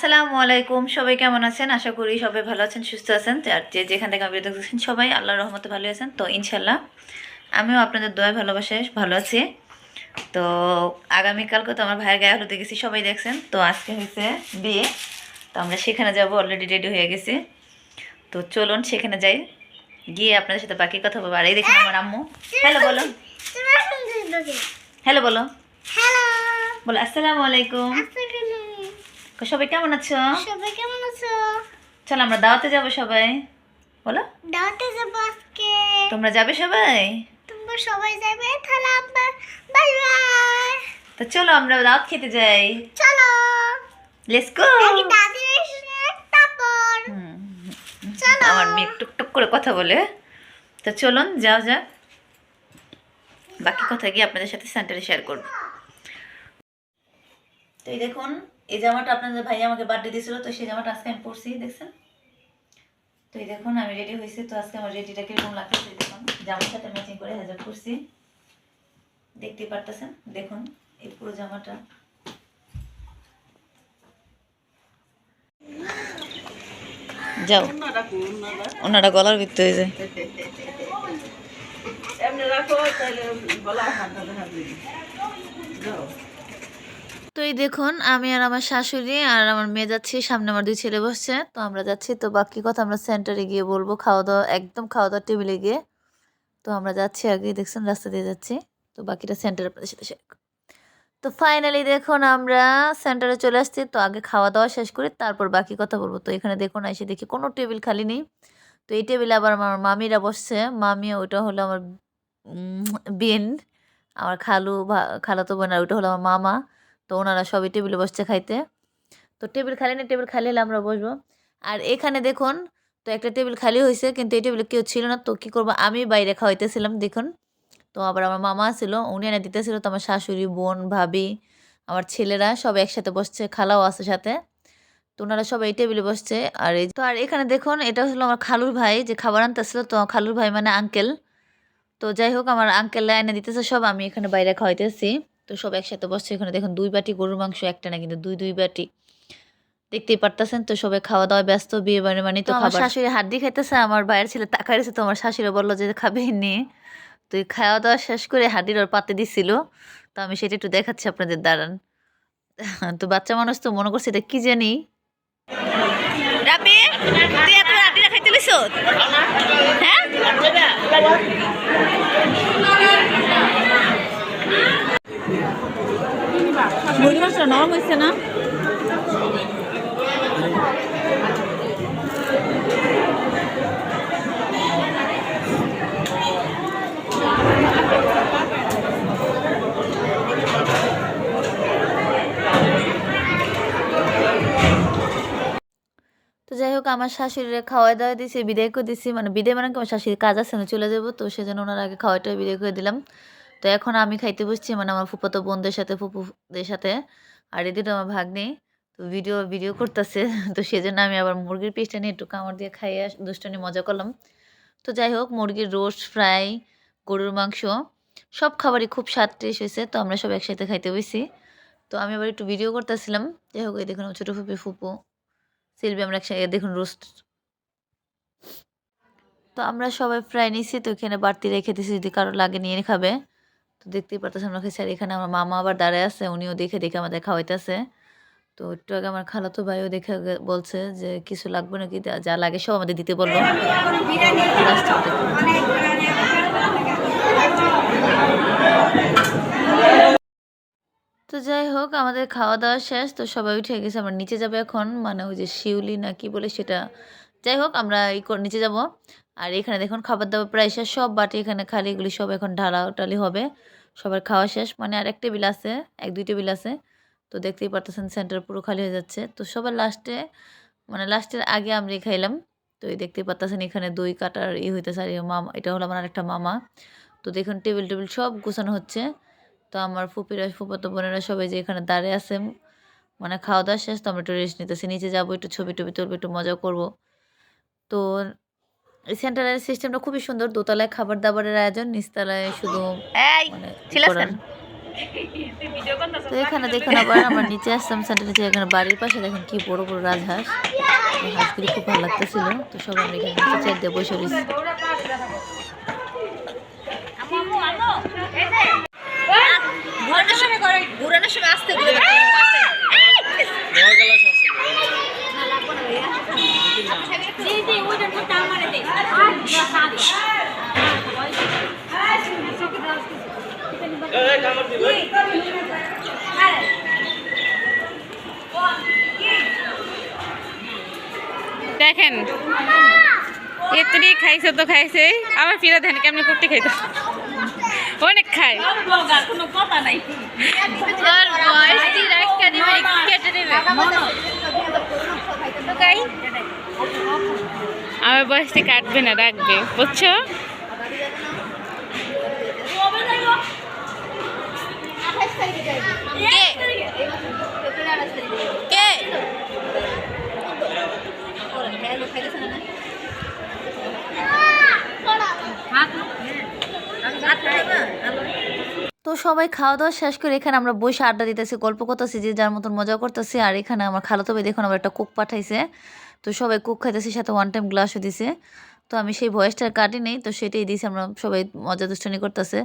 আসসালামু আলাইকুম। সবাই কেমন আছেন? আশা করি সবাই ভালো আছেন সুস্থ আছেন। আর যে যেখান থেকে আপনি দেখছেন সবাই আল্লাহ রহমতে ভালো আছেন। তো ইনশাল্লাহ আমিও আপনাদের দোয়া ভালোবাসায় ভালো আছি। তো আগামীকালকে তো আমার ভাইয়ের গায়ে হলুদে গেছি সবাই দেখছেন। তো আজকে হয়েছে বিয়ে। তো আমরা সেখানে যাব অলরেডি রেডি হয়ে গেছি। তো চলুন সেখানে যাই। গিয়ে আপনাদের সাথে বাকি কথা বলব। আর এই দেখুন আমার আম্মু। হ্যালো বলো। হ্যালো বলো। বলো আসসালামু আলাইকুম। তো সবাই কেমন আছো? সবাই কেমন আছো? চলো আমরা দাওয়াতে যাব সবাই। বলো। দাওয়াতে যাব আজকে। তোমরা যাবে সবাই? তোমরা সবাই যাবে? তাহলে আমরা বাই বাই। তো চলো আমরা দাওয়াত খেতে যাই। চলো। লেটস গো আগে দাদির এসে তারপর। চলো। আমার মেয়ে টুকটুক করে কথা বলে। তো চলুন যাও যা বাকি কথা গিয়ে আপনাদের সাথে সেন্টারে শেয়ার করব। তো এই দেখুন এই জামাটা আপনাদের ভাই আমাকে বার্থডে দিয়েছিল, তো সেই জামাটা আজকে আমি পরছি, দেখছেন? তো এই দেখুন, আমি রেডি হয়েছি, তো আজকে আমার রেডিটা কীরকম লাগতেছে দেখুন। জামার সাথে ম্যাচিং করে হাজার করছি দেখতে পারতেছেন? দেখুন, এই পুরো জামাটা। যাও। ওনারা গলার ভিত্তি হয়ে যায়। তো এই দেখুন, আমি আর আমার শাশুড়ি আর আমার মেয়ে যাচ্ছি, সামনে আমার দুই ছেলে বসছে। তো আমরা যাচ্ছি, তো বাকি কথা আমরা সেন্টারে গিয়ে বলব খাওয়া দাওয়া একদম খাওয়া দাওয়ার টেবিলে গিয়ে। তো আমরা যাচ্ছি আগে, দেখছেন রাস্তা দিয়ে যাচ্ছি। তো বাকিটা সেন্টারে আপনাদের সাথে শেয়ার। তো ফাইনালি দেখুন, আমরা সেন্টারে চলে আসছি, তো আগে খাওয়া দাওয়া শেষ করি, তারপর বাকি কথা বলব। তো এখানে দেখুন, এসে দেখি কোনো টেবিল খালি নেই। তো এই টেবিলে আবার আমার মামিরা বসছে। মামি, ওইটা হলো আমার বিন, আমার খালু খালাতো বোন, আর ওইটা হলো আমার মামা। তো ওনারা সবই টেবিলে বসছে খাইতে। তো টেবিল খালি নেই, টেবিল খালি হলে আমরা বসবো। আর এখানে দেখুন, তো একটা টেবিল খালি হয়েছে কিন্তু এই টেবিলে কেউ ছিল না, তো কী করব? আমি বাইরে খাওয়াইতেছিলাম, দেখুন। তো আবার আমার মামা ছিল, উনি এনে দিতেছিল, তো আমার শাশুড়ি, বোন, ভাবি, আমার ছেলেরা সব একসাথে বসছে, খালাও আছে সাথে। তো ওনারা সব এই টেবিলে বসছে, আর এই তো আর এখানে দেখুন, এটা হলো আমার খালুর ভাই যে খাবার আনতেছিল, তো খালুর ভাই মানে আঙ্কেল। তো যাই হোক, আমার আঙ্কেল এনে দিতেছে সব, আমি এখানে বাইরে খাওয়াইতেছি। তো সব একসাথে বসছে। এখানে দেখুন দুই বাটি গরুর মাংস একটা না কিন্তু দুই দুই বাটি। দেখতেই পারতেছেন তো সবাই খাওয়া দাওয়া ব্যস্ত বিয়ে বাড়ি মানে তো আমার শাশুড়ি হাড্ডি খাইতেছে আমার বাইরের ছেলে তাকাই রয়েছে তো আমার শাশুড়ি বলল যে খাবে নিয়ে তো খাওয়া দাওয়া শেষ করে হাড্ডির ওর পাতে দিছিল। তো আমি সেটা একটু দেখাচ্ছি আপনাদের দাঁড়ান। তো বাচ্চা মানুষ তো মনে করছে এটা কি জানি? হ্যাঁ? নরম হয়েছে না? তো যাই হোক, আমার শাশুড়িরা খাওয়াই দাওয়া দিয়েছি বিদায় করে দিছি। মানে বিদায় মানে আমার শাশুড়ির কাজ আছে না চলে যাব। তো সেজন্য ওনার আগে খাওয়াইটা বিদায় করে দিলাম। তো এখন আমি খাইতে বসছি মানে আমার ফুপাতো বোনদের সাথে ফুপুদের সাথে, আর এই দুটো আমার ভাগ্নে, তো ভিডিও ভিডিও করতেছে। তো সেজন্য আমি আবার মুরগির পিসটা নিয়ে একটু কামড় দিয়ে খাইয়ে দুষ্টানি মজা করলাম। তো যাই হোক, মুরগির রোস্ট, ফ্রাই, গরুর মাংস, সব খাবারই খুব স্বাদ টেস্ট হয়েছে, তো আমরা সব একসাথে খাইতে বসি তো আমি আবার একটু ভিডিও করতেছিলাম। যাই হোক, এই দেখুন ছোটো ফুপি, ফুপু সিলবি আমরা একসাথে দেখুন রোস্ট। তো আমরা সবাই ফ্রাই নিছি, তো এখানে বাড়তি রেখে দিছি, যদি কারও লাগে নিয়ে খাবে। তো দেখতেই পারতেছে আমরা খাইছি। আর এখানে আমার মামা আবার দাঁড়ায় আছে, উনিও দেখে দেখে আমাদের খাওয়াইতেছে। তো একটু আগে আমার খালাতো ভাইও দেখে বলছে যে, কিছু লাগবে নাকি? যা- লাগে সব আমাদের দিতে বলল। তো যাই হোক, আমাদের খাওয়া দাওয়া শেষ। তো সবাই উঠে গেছে, আমরা নিচে যাবে এখন। মানে ওই যে শিউলি না কি বলে সেটা। যাই হোক, আমরা এই নিচে যাব। আর এখানে দেখুন, খাবার দাবার প্রায় সব বাটি এখানে খালি, এগুলি সব এখন ঢালা টালি হবে। সবার খাওয়া শেষ। মানে আর টেবিল আছে, এক দুই টেবিল আছে। তো দেখতেই পারতেছেন সেন্টার পুরো খালি হয়ে যাচ্ছে। তো সবার লাস্টে মানে লাস্টের আগে আমরা খাইলাম। তো এই দেখতেই পারতেছেন এখানে দই কাটার ই হইতেছে। আর মামা, এটা হলো আমার আরেকটা মামা। তো দেখুন টেবিল টেবিল সব গোছানো হচ্ছে। তো আমার ফুপিরা ফুপাতো বোনেরা সবাই যে এখানে দাঁড়িয়ে আছে মানে খাওয়া দাওয়া শেষ, তো আমরা একটু রেস্ট নিতেছি। নিচে যাব, একটু ছবি টবি তুলবো, একটু মজা করব। তো সেন্টারের সিস্টেমটা খুবই সুন্দর। দোতলায় খাবার দাবারের আয়োজন নিচতলায় শুধু মানে। তো এখানে দেখুন আবার আমার নিচে আসলাম সেন্টার নিচে এখানে বাড়ির পাশে দেখেন কি বড় বড় রাজহাঁস। হাঁসগুলি খুব ভালো লাগতেছিল। তো সবাই আমরা এখানে নিচে চেয়ার দিয়ে বসে রয়েছি। ঘুরানোর সময় আসতে দেখেন এতরি খাইছে তো খাইছে। আবার ফিরে দেন কেমনি কুর্তি খাইতো? অনেক খায়। আমার বয়সটি কাটবে না রাখবে বুঝছ কে তো সবাই খাওয়া দাওয়া শেষ করে এখানে আমরা বসে আড্ডা দিতেছি গল্প করতেছি যে যার মতন মজা করতেছি। আর এখানে আমার খালাতো ভাই দেখুন আবার একটা কুক পাঠাইছে। তো সবাই কুক খাইতেছি সাথে ওয়ান টাইম গ্লাসও দিছে। তো আমি সেই ভয়েসটা কাটি নেই তো সেটাই দিয়েছি আমরা সবাই মজা দুষ্টানি করতেছে।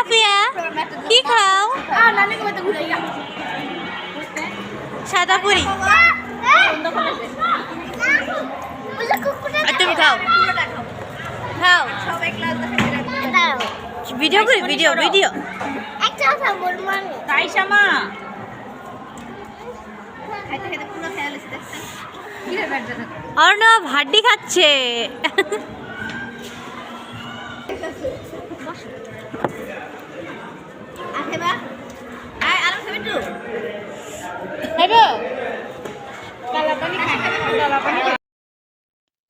আফিয়া কি খাও? সাদা পুরি তুমি খাও। খাও। ভিডিও করি ভিডিও ভিডিও। তাই শ্যামা অর্ণব হাড্ডি খাচ্ছে।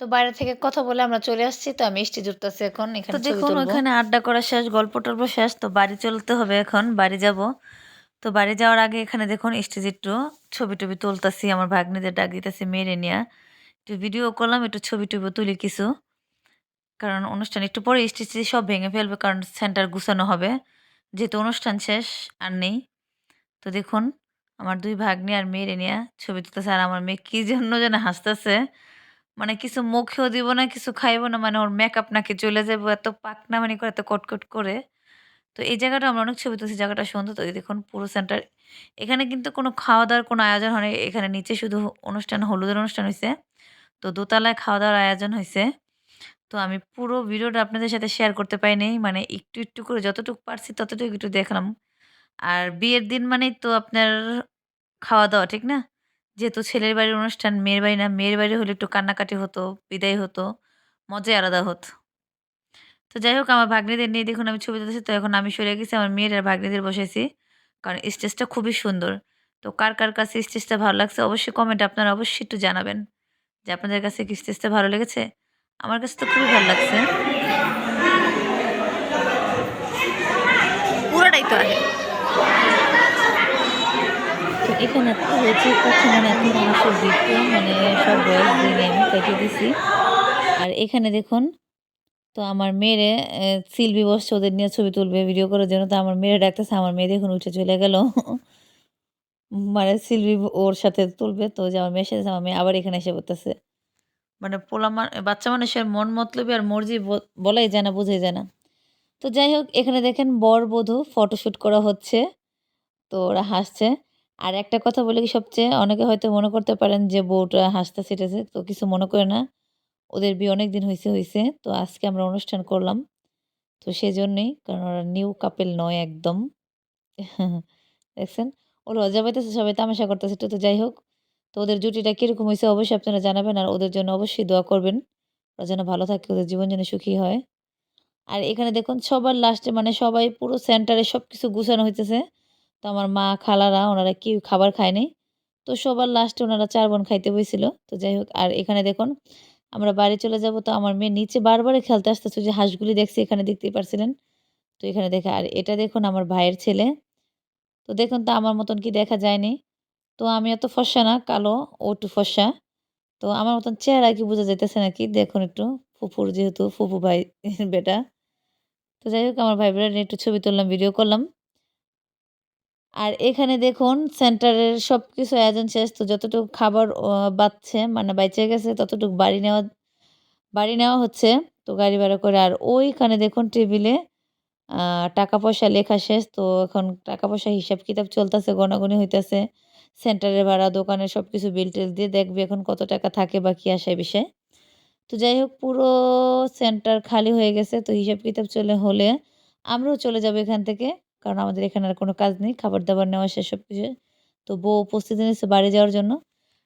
তো বাইরে থেকে কথা বলে আমরা চলে আসছি তো আমি মিষ্টি জুটতেছি এখন এখানে তো দেখুন ওখানে আড্ডা করা শেষ গল্প টল্প শেষ তো বাড়ি চলতে হবে এখন বাড়ি যাব। তো বাড়ি যাওয়ার আগে এখানে দেখুন স্টেজ একটু ছবি টবি তুলতাছি আমার ভাগ্নিদের ডাক দিতেছি মেরে নিয়ে। একটু ভিডিও করলাম একটু ছবি টবি তুলি কিছু। কারণ অনুষ্ঠান একটু পরে স্টেজ সব ভেঙে ফেলবে কারণ সেন্টার গুছানো হবে। যেহেতু অনুষ্ঠান শেষ আর নেই। তো দেখুন আমার দুই ভাগ্নি আর মেয়েরে নিয়ে ছবি তুলতেছে আর আমার মেয়ে কী জন্য যেন হাসতেছে। মানে কিছু মুখেও দিব না, কিছু খাইবো না মানে ওর মেকআপ নাকি চলে যাব এত পাকনা মানে করে, এত কটকট করে। তো এই জায়গাটা আমরা অনেক ছবি তুলছি, জায়গাটা সুন্দর। তো দেখুন পুরো সেন্টার এখানে কিন্তু কোনো খাওয়া দাওয়ার কোনো আয়োজন হয়নি। এখানে নিচে শুধু অনুষ্ঠান, হলুদের অনুষ্ঠান হয়েছে তো দোতলায় খাওয়া দাওয়ার আয়োজন হয়েছে তো আমি পুরো ভিডিওটা আপনাদের সাথে শেয়ার করতে পারিনি মানে একটু একটু করে যতটুকু পারছি ততটুকু একটু দেখলাম। আর বিয়ের দিন মানেই তো আপনার খাওয়া দাওয়া, ঠিক না? যেহেতু ছেলের বাড়ির অনুষ্ঠান, মেয়ের বাড়ি না, মেয়ের বাড়ি হলে একটু কান্নাকাটি হতো, বিদায় হতো, মজাই আলাদা হতো। তো যাই হোক, আমার ভাগ্নিদের নিয়ে দেখুন আমি ছবি তুলছি, তো এখন আমি সরে গেছি, আমার মেয়ের আর ভাগ্নিদের বসেছি, কারণ স্টেজটা খুবই সুন্দর। তো কার কার কাছে স্টেজটা ভালো লাগছে অবশ্যই কমেন্ট আপনারা অবশ্যই একটু জানাবেন, যে আপনাদের কাছে কি স্টেজটা ভালো লেগেছে। আমার কাছে তো খুবই ভালো লাগছে। পুরোটাই তো আগে। এখানে হয়েছে কথা মানে এখন মানুষের ভিডিও মানে সব বয়স দিয়ে আমি কেটে দিছি। আর এখানে দেখুন, তো আমার মেয়েরে সিলভি বসছে, ওদের নিয়ে ছবি তুলবে ভিডিও করার জন্য। তো আমার মেয়েরে ডাকতেছে, আমার মেয়ে দেখুন উঠে চলে গেল। মানে সিলভি ওর সাথে তুলবে, তো যে আমার মেয়ের সাথে আমার মেয়ে আবার এখানে এসে পড়তেছে মানে পোলা বাচ্চা মানুষের মন মতলবি আর মর্জি বলাই যায় না, বোঝাই যায় না। তো যাই হোক, এখানে দেখেন বর বধূ ফটোশ্যুট করা হচ্ছে। তো ওরা হাসছে। আর একটা কথা বলে কি সবচেয়ে, অনেকে হয়তো মনে করতে পারেন যে বউটা হাসতে ছেটেছে তো কিছু মনে করে না। ওদের বিয়ে অনেক দিন হয়েছে হয়েছে তো আজকে আমরা অনুষ্ঠান করলাম। তো সেই জন্যেই কারণ ওরা নিউ কাপেল নয় একদম। দেখছেন? ও লজ্জা পাইতেছে, সবাই তামাশা করতেছে, তো যাই হোক। তো ওদের জুটিটা কীরকম হয়েছে অবশ্যই আপনারা জানাবেন, আর ওদের জন্য অবশ্যই দোয়া করবেন। ওরা যেন ভালো থাকে, ওদের জীবন যেন সুখী হয়। আর এখানে দেখুন, সবার লাস্টে মানে সবাই পুরো সেন্টারে সব কিছু গুছানো হইতেছে। তো আমার মা, খালারা ওনারা কি খাবার খায়নি তো সবার লাস্টে ওনারা চার বোন খাইতে বসেছিল তো যাই হোক, আর এখানে দেখুন, আমরা বাড়ি চলে যাব তো আমার মেয়ে নিচে বারবারই খেলতে আসতেছে। যে হাঁসগুলি দেখছি, এখানে দেখতেই পারছিলেন। তো এখানে দেখা, আর এটা দেখুন আমার ভাইয়ের ছেলে। তো দেখুন তো আমার মতন কি দেখা যায়নি তো আমি এত ফর্সা না, কালো ও একটু ফর্সা। তো আমার মতন চেহারা কি বোঝা যাইতেছে নাকি? দেখুন একটু ফুপুর যেহেতু ফুপু ভাই, বেটা। তো যাই হোক, আমার ভাই বোনের একটু ছবি তুললাম ভিডিও করলাম। আর এখানে দেখুন সেন্টারের সব কিছু আয়োজন শেষ। তো যতটুকু খাবার বাঁচছে মানে বাইচে গেছে, ততটুকু বাড়ি নেওয়া বাড়ি নেওয়া হচ্ছে। তো গাড়ি ভাড়া করে, আর ওইখানে দেখুন টেবিলে টাকা পয়সা লেখা শেষ। তো এখন টাকা পয়সা হিসাব কিতাব চলতেছে, গণাগণি হইতেছে। সেন্টারের ভাড়া, দোকানের সব কিছু বিল টিল দিয়ে দেখবে এখন কত টাকা থাকে বা কি আসে বিষয়। তো যাই হোক, পুরো সেন্টার খালি হয়ে গেছে। তো হিসাব কিতাব চলে হলে আমরাও চলে যাব এখান থেকে। কারণ আমাদের এখানে আর কোনো কাজ নেই খাবার দাবার নেওয়া শেষ সব কিছু তো বউ উপস্থিতি নিচ্ছে বাড়ি যাওয়ার জন্য।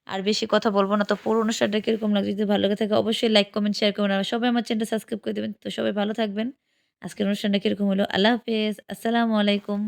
আর বেশি কথা বলব না, তো পুরো অনুষ্ঠানটা কীরকম লাগছে যদি ভালো লাগে থাকে অবশ্যই লাইক কমেন্ট শেয়ার করবেন। আর সবাই আমার চ্যানেলটা সাবস্ক্রাইব করে দেবেন। তো সবাই ভালো থাকবেন। আজকের অনুষ্ঠানটা কীরকম হলো? আল্লাহ হাফেজ। আসসালামু আলাইকুম।